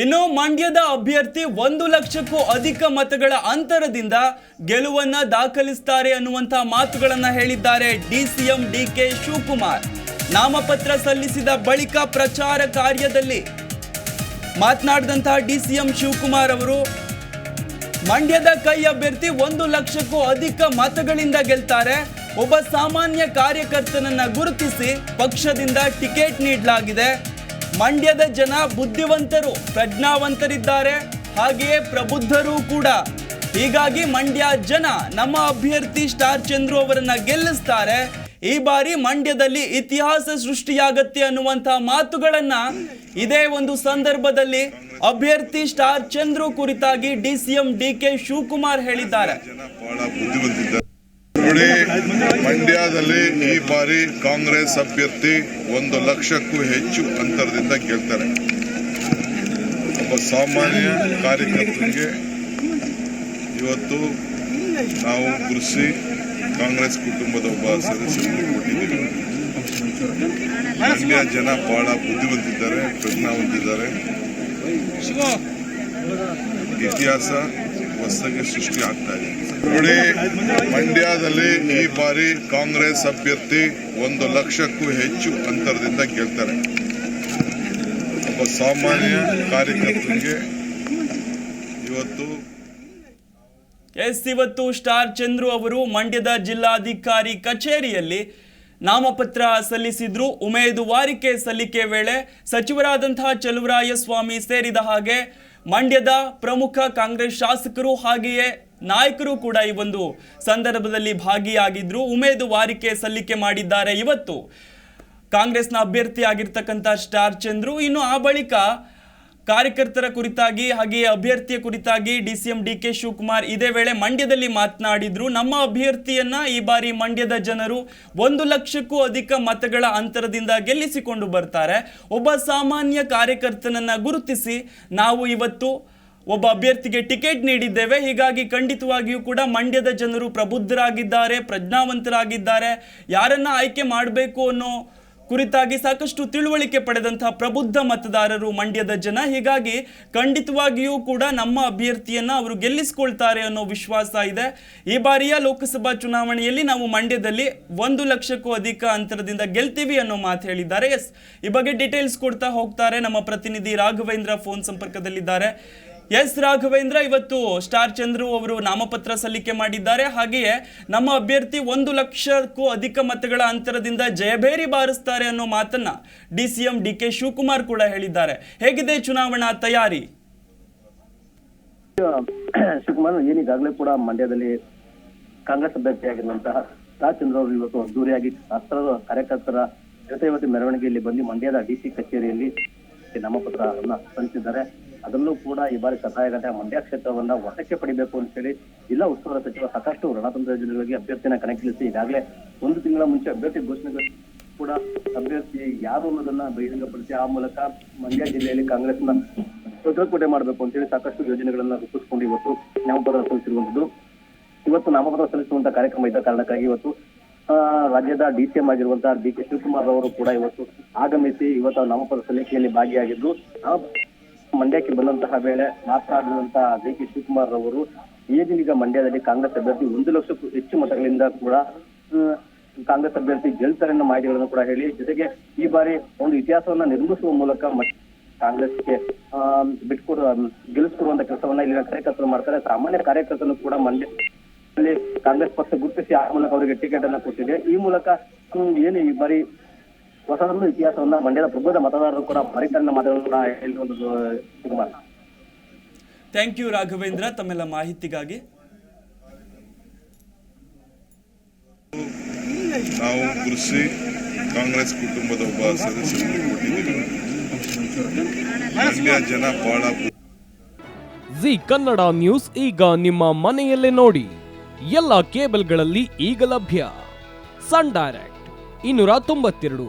ಇನ್ನು ಮಂಡ್ಯದ ಅಭ್ಯರ್ಥಿ ಒಂದು ಲಕ್ಷಕ್ಕೂ ಅಧಿಕ ಮತಗಳ ಅಂತರದಿಂದ ಗೆಲುವನ್ನ ದಾಖಲಿಸ್ತಾರೆ ಅನ್ನುವಂಥ ಮಾತುಗಳನ್ನು ಹೇಳಿದ್ದಾರೆ D C M D K Shivakumar. ನಾಮಪತ್ರ ಸಲ್ಲಿಸಿದ ಬಳಿಕ ಪ್ರಚಾರ ಕಾರ್ಯದಲ್ಲಿ ಮಾತನಾಡಿದಂತಹ ಡಿ ಸಿ ಎಂ ಶಿವಕುಮಾರ್ ಅವರು, ಮಂಡ್ಯದ ಕೈ ಅಭ್ಯರ್ಥಿ ಒಂದು ಲಕ್ಷಕ್ಕೂ ಅಧಿಕ ಮತಗಳಿಂದ ಗೆಲ್ತಾರೆ. ಒಬ್ಬ ಸಾಮಾನ್ಯ ಕಾರ್ಯಕರ್ತನನ್ನ ಗುರುತಿಸಿ ಪಕ್ಷದಿಂದ ಟಿಕೆಟ್ ನೀಡಲಾಗಿದೆ. ಮಂಡ್ಯದ ಜನ ಬುದ್ಧಿವಂತರು, ಪ್ರಜ್ಞಾವಂತರಿದ್ದಾರೆ. ಹಾಗೆಯೇ ಪ್ರಬುದ್ಧರು ಕೂಡ. ಹೀಗಾಗಿ ಮಂಡ್ಯ ಜನ ನಮ್ಮ ಅಭ್ಯರ್ಥಿ ಸ್ಟಾರ್ ಚಂದ್ರು ಅವರನ್ನ ಗೆಲ್ಲಿಸ್ತಾರೆ. ಈ ಬಾರಿ ಮಂಡ್ಯದಲ್ಲಿ ಇತಿಹಾಸ ಸೃಷ್ಟಿಯಾಗತ್ತೆ ಅನ್ನುವಂತಹ ಮಾತುಗಳನ್ನ ಇದೇ ಒಂದು ಸಂದರ್ಭದಲ್ಲಿ ಅಭ್ಯರ್ಥಿ ಸ್ಟಾರ್ ಚಂದ್ರು ಕುರಿತಾಗಿ D C M D K Shivakumar ಹೇಳಿದ್ದಾರೆ. ನೋಡಿ, ಮಂಡ್ಯದಲ್ಲಿ ಈ ಬಾರಿ ಕಾಂಗ್ರೆಸ್ ಅಭ್ಯರ್ಥಿ ಒಂದು ಲಕ್ಷಕ್ಕೂ ಹೆಚ್ಚು ಅಂತರದಿಂದ ಗೆಲ್ತಾರೆ. ಒಬ್ಬ ಸಾಮಾನ್ಯ ಕಾರ್ಯಕರ್ತರಿಗೆ ಇವತ್ತು ನಾವು ಕೃಷಿ ಕಾಂಗ್ರೆಸ್ ಕುಟುಂಬದ ಒಬ್ಬ ಸದಸ್ಯರಿಗೆ ಕೊಟ್ಟಿದ್ದೀವಿ. ಮಂಡ್ಯ ಜನ ಬಹಳ ಬುದ್ಧಿವಂತಿದ್ದಾರೆ, ಪ್ರಜ್ಞಾವಂತಿದ್ದಾರೆ. ಇತಿಹಾಸ ಹೊಸದಾಗಿ ಸೃಷ್ಟಿ ಆಗ್ತಾ ಇದೆ. ನೋಡಿ, ಮಂಡ್ಯದಲ್ಲಿ ಈ ಬಾರಿ ಕಾಂಗ್ರೆಸ್ ಅಭ್ಯರ್ಥಿ ಒಂದು ಲಕ್ಷಕ್ಕೂ ಹೆಚ್ಚು ಅಂತರದಿಂದ ಗೆಲ್ತಾರೆ. ಒಬ್ಬ ಸಾಮಾನ್ಯ ಕಾರ್ಯಕರ್ತರಿಗೆ ಇವತ್ತು ಎಸ್, ಇವತ್ತು ಸ್ಟಾರ್ ಚಂದ್ರು ಅವರು ಮಂಡ್ಯದ ಜಿಲ್ಲಾಧಿಕಾರಿ ಕಚೇರಿಯಲ್ಲಿ ನಾಮಪತ್ರ ಸಲ್ಲಿಸಿದ್ರು. ಉಮೇದುವಾರಿಕೆ ಸಲ್ಲಿಕೆ ವೇಳೆ ಸಚಿವರಾದಂತಹ ಚಲುವರಾಯ ಸ್ವಾಮಿ ಸೇರಿದ ಹಾಗೆ ಮಂಡ್ಯದ ಪ್ರಮುಖ ಕಾಂಗ್ರೆಸ್ ಶಾಸಕರು ಹಾಗೆಯೇ ನಾಯಕರು ಕೂಡ ಈ ಒಂದು ಸಂದರ್ಭದಲ್ಲಿ ಭಾಗಿಯಾಗಿದ್ರು. ಉಮೇದುವಾರಿಕೆ ಸಲ್ಲಿಕೆ ಮಾಡಿದ್ದಾರೆ. ಇವತ್ತು ಕಾಂಗ್ರೆಸ್ನ ಅಭ್ಯರ್ಥಿ ಆಗಿರ್ತಕ್ಕಂಥ ಸ್ಟಾರ್ ಚಂದ್ರು. ಇನ್ನು ಆ ಬಳಿಕ ಕಾರ್ಯಕರ್ತರ ಕುರಿತಾಗಿ ಹಾಗೆಯೇ ಅಭ್ಯರ್ಥಿಯ ಕುರಿತಾಗಿ D C M D K Shivakumar ಇದೇ ವೇಳೆ ಮಂಡ್ಯದಲ್ಲಿ ಮಾತನಾಡಿದ್ರು. ನಮ್ಮ ಅಭ್ಯರ್ಥಿಯನ್ನ ಈ ಬಾರಿ ಮಂಡ್ಯದ ಜನರು ಒಂದು ಲಕ್ಷಕ್ಕೂ ಅಧಿಕ ಮತಗಳ ಅಂತರದಿಂದ ಗೆಲ್ಲಿಸಿಕೊಂಡು ಬರ್ತಾರೆ. ಒಬ್ಬ ಸಾಮಾನ್ಯ ಕಾರ್ಯಕರ್ತನನ್ನ ಗುರುತಿಸಿ ನಾವು ಇವತ್ತು ಒಬ್ಬ ಅಭ್ಯರ್ಥಿಗೆ ಟಿಕೆಟ್ ನೀಡಿದ್ದೇವೆ. ಹೀಗಾಗಿ ಖಂಡಿತವಾಗಿಯೂ ಕೂಡ ಮಂಡ್ಯದ ಜನರು ಪ್ರಬುದ್ಧರಾಗಿದ್ದಾರೆ, ಪ್ರಜ್ಞಾವಂತರಾಗಿದ್ದಾರೆ. ಯಾರನ್ನ ಆಯ್ಕೆ ಮಾಡಬೇಕು ಅನ್ನೋ ಕುರಿತಾಗಿ ಸಾಕಷ್ಟು ತಿಳುವಳಿಕೆ ಪಡೆದಂತಹ ಪ್ರಬುದ್ಧ ಮತದಾರರು ಮಂಡ್ಯದ ಜನ. ಹೀಗಾಗಿ ಖಂಡಿತವಾಗಿಯೂ ಕೂಡ ನಮ್ಮ ಅಭ್ಯರ್ಥಿಯನ್ನ ಅವರು ಗೆಲ್ಲಿಸಿಕೊಳ್ತಾರೆ ಅನ್ನೋ ವಿಶ್ವಾಸ ಇದೆ. ಈ ಬಾರಿಯ ಲೋಕಸಭಾ ಚುನಾವಣೆಯಲ್ಲಿ ನಾವು ಮಂಡ್ಯದಲ್ಲಿ ಒಂದು ಲಕ್ಷಕ್ಕೂ ಅಧಿಕ ಅಂತರದಿಂದ ಗೆಲ್ತೀವಿ ಅನ್ನೋ ಮಾತು ಹೇಳಿದ್ದಾರೆ. ಎಸ್, ಈ ಬಗ್ಗೆ ಡೀಟೇಲ್ಸ್ ಕೊಡ್ತಾ ಹೋಗ್ತಾರೆ ನಮ್ಮ ಪ್ರತಿನಿಧಿ ರಾಘವೇಂದ್ರ ಫೋನ್ ಸಂಪರ್ಕದಲ್ಲಿದ್ದಾರೆ. ಎಸ್ ರಾಘವೇಂದ್ರ, ಇವತ್ತು ಸ್ಟಾರ್ ಚಂದ್ರು ಅವರು ನಾಮಪತ್ರ ಸಲ್ಲಿಕೆ ಮಾಡಿದ್ದಾರೆ. ಹಾಗೆಯೇ ನಮ್ಮ ಅಭ್ಯರ್ಥಿ ಒಂದು ಲಕ್ಷಕ್ಕೂ ಅಧಿಕ ಮತಗಳ ಅಂತರದಿಂದ ಜಯಭೇರಿ ಬಾರಿಸ್ತಾರೆ ಅನ್ನೋ ಮಾತನ್ನ D C M D K Shivakumar ಕೂಡ ಹೇಳಿದ್ದಾರೆ. ಹೇಗಿದೆ ಚುನಾವಣಾ ತಯಾರಿ? ಶಿವಕುಮಾರ್, ಏನೀಗಾಗಲೇ ಕೂಡ ಮಂಡ್ಯದಲ್ಲಿ ಕಾಂಗ್ರೆಸ್ ಅಭ್ಯರ್ಥಿಯಾಗಿರುವಂತಹ ಚಂದ್ರ ಅವರು ಇವತ್ತು ಅದ್ದೂರಿಯಾಗಿ ಅಸ್ತ್ರದ ಕಾರ್ಯಕರ್ತರ ಜೊತೆ ಇವತ್ತು ಮೆರವಣಿಗೆಯಲ್ಲಿ ಬಂದು ಮಂಡ್ಯದ ಡಿಸಿ ಕಚೇರಿಯಲ್ಲಿ ನಾಮಪತ್ರವನ್ನ ಸಲ್ಲಿಸಿದ್ದಾರೆ. ಅದರಲ್ಲೂ ಕೂಡ ಈ ಬಾರಿ ಸಹಾಯಗಂಟೆ ಮಂಡ್ಯ ಕ್ಷೇತ್ರವನ್ನ ವಶಕ್ಕೆ ಪಡಿಬೇಕು ಅಂತ ಹೇಳಿ ಜಿಲ್ಲಾ ಉಸ್ತುವಾರಿ ಸಚಿವ ಸಾಕಷ್ಟು ರಣತಂತ್ರ ಯೋಜನೆಗಳಿಗೆ ಅಭ್ಯರ್ಥಿನ ಕಣಕ್ಕಿಳಿಸಿ ಈಗಾಗಲೇ ಒಂದು ತಿಂಗಳ ಮುಂಚೆ ಅಭ್ಯರ್ಥಿ ಘೋಷಣೆ ಕೂಡ ಅಭ್ಯರ್ಥಿ ಯಾರು ಅನ್ನೋದನ್ನ ಬಹಿರಂಗಪಡಿಸಿ ಆ ಮೂಲಕ ಮಂಡ್ಯ ಜಿಲ್ಲೆಯಲ್ಲಿ ಕಾಂಗ್ರೆಸ್ನ ಭದ್ರಕೋಟೆ ಮಾಡಬೇಕು ಅಂತೇಳಿ ಸಾಕಷ್ಟು ಯೋಜನೆಗಳನ್ನ ರೂಪಿಸಿಕೊಂಡು ಇವತ್ತು ನಾಮಪತ್ರ ಸಲ್ಲಿಸಿರುವಂತದ್ದು ಇವತ್ತು ನಾಮಪತ್ರ ಸಲ್ಲಿಸುವಂತ ಕಾರ್ಯಕ್ರಮ ಇದ್ದ ಕಾರಣಕ್ಕಾಗಿ ಇವತ್ತು ಆ, ರಾಜ್ಯದ ಡಿ ಸಿ ಎಂ ಆಗಿರುವಂತಹ ಡಿ ಕೆ ಶಿವಕುಮಾರ್ ಅವರು ಕೂಡ ಇವತ್ತು ಆಗಮಿಸಿ ಇವತ್ತು ನಾಮಪತ್ರ ಸಲ್ಲಿಕೆಯಲ್ಲಿ ಭಾಗಿಯಾಗಿದ್ದು ಮಂಡ್ಯಕ್ಕೆ ಬಂದಂತಹ ವೇಳೆ ಮಾತನಾಡಿದಂತಹ ಡಿ ಕೆ. ಶಿವಕುಮಾರ್ ಅವರು ಏನಿಗ ಮಂಡ್ಯದಲ್ಲಿ ಕಾಂಗ್ರೆಸ್ ಅಭ್ಯರ್ಥಿ ಒಂದು ಲಕ್ಷಕ್ಕೂ ಹೆಚ್ಚು ಮತಗಳಿಂದ ಕೂಡ ಕಾಂಗ್ರೆಸ್ ಅಭ್ಯರ್ಥಿ ಗೆಲ್ತಾರೆನ್ನ ಮಾಹಿತಿಗಳನ್ನು ಕೂಡ ಹೇಳಿ ಜೊತೆಗೆ ಈ ಬಾರಿ ಒಂದು ಇತಿಹಾಸವನ್ನ ನಿರ್ಮಿಸುವ ಮೂಲಕ ಕಾಂಗ್ರೆಸ್ಗೆ ಆ, ಬಿಟ್ಕೊಡ ಗೆಲ್ಲಿಸ್ಕೊಡುವಂತ ಕೆಲಸವನ್ನ ಇಲ್ಲಿನ ಕಾರ್ಯಕರ್ತರು ಮಾಡ್ತಾರೆ. ಸಾಮಾನ್ಯ ಕಾರ್ಯಕರ್ತರು ಕೂಡ ಮಂಡ್ಯದಲ್ಲಿ ಕಾಂಗ್ರೆಸ್ ಪಕ್ಷ ಗುರುತಿಸಿ ಆ ಮೂಲಕ ಅವರಿಗೆ ಟಿಕೆಟ್ ಅನ್ನ ಕೊಟ್ಟಿದೆ. ಈ ಮೂಲಕ ಏನು ಈ ಬಾರಿ ಹೊಸದೊಂದು ಇತಿಹಾಸವನ್ನ ಮಂಡ್ಯದ ಪ್ರಬುದ್ಧ ಮತದಾರರು ಕೂಡ ಮರಿತನ್ನ ಮಾತುಗಳನ್ನು ಶಿವಕುಮಾರ್. Thank you Raghavendra. ತಮ್ಮೆಲ್ಲ ಮಾಹಿತಿಗಾಗಿ. ನಾವು ಕೃಷಿ ಕಾಂಗ್ರೆಸ್ ಕುಟುಂಬದ ಒಬ್ಬ ಸದಸ್ಯರು ಕೊಟ್ಟಿದ್ದೀವಿ. ಜನ ಬಹಳ ಜಿ ಕನ್ನಡ ನ್ಯೂಸ್ ಈಗ ನಿಮ್ಮ ಮನೆಯಲ್ಲೇ ನೋಡಿ. ಎಲ್ಲ ಕೇಬಲ್ಗಳಲ್ಲಿ ಈಗ ಲಭ್ಯ. ಸನ್ ಡೈರೆಕ್ಟ್ ಇನ್ನೂರ ತೊಂಬತ್ತೆರಡು.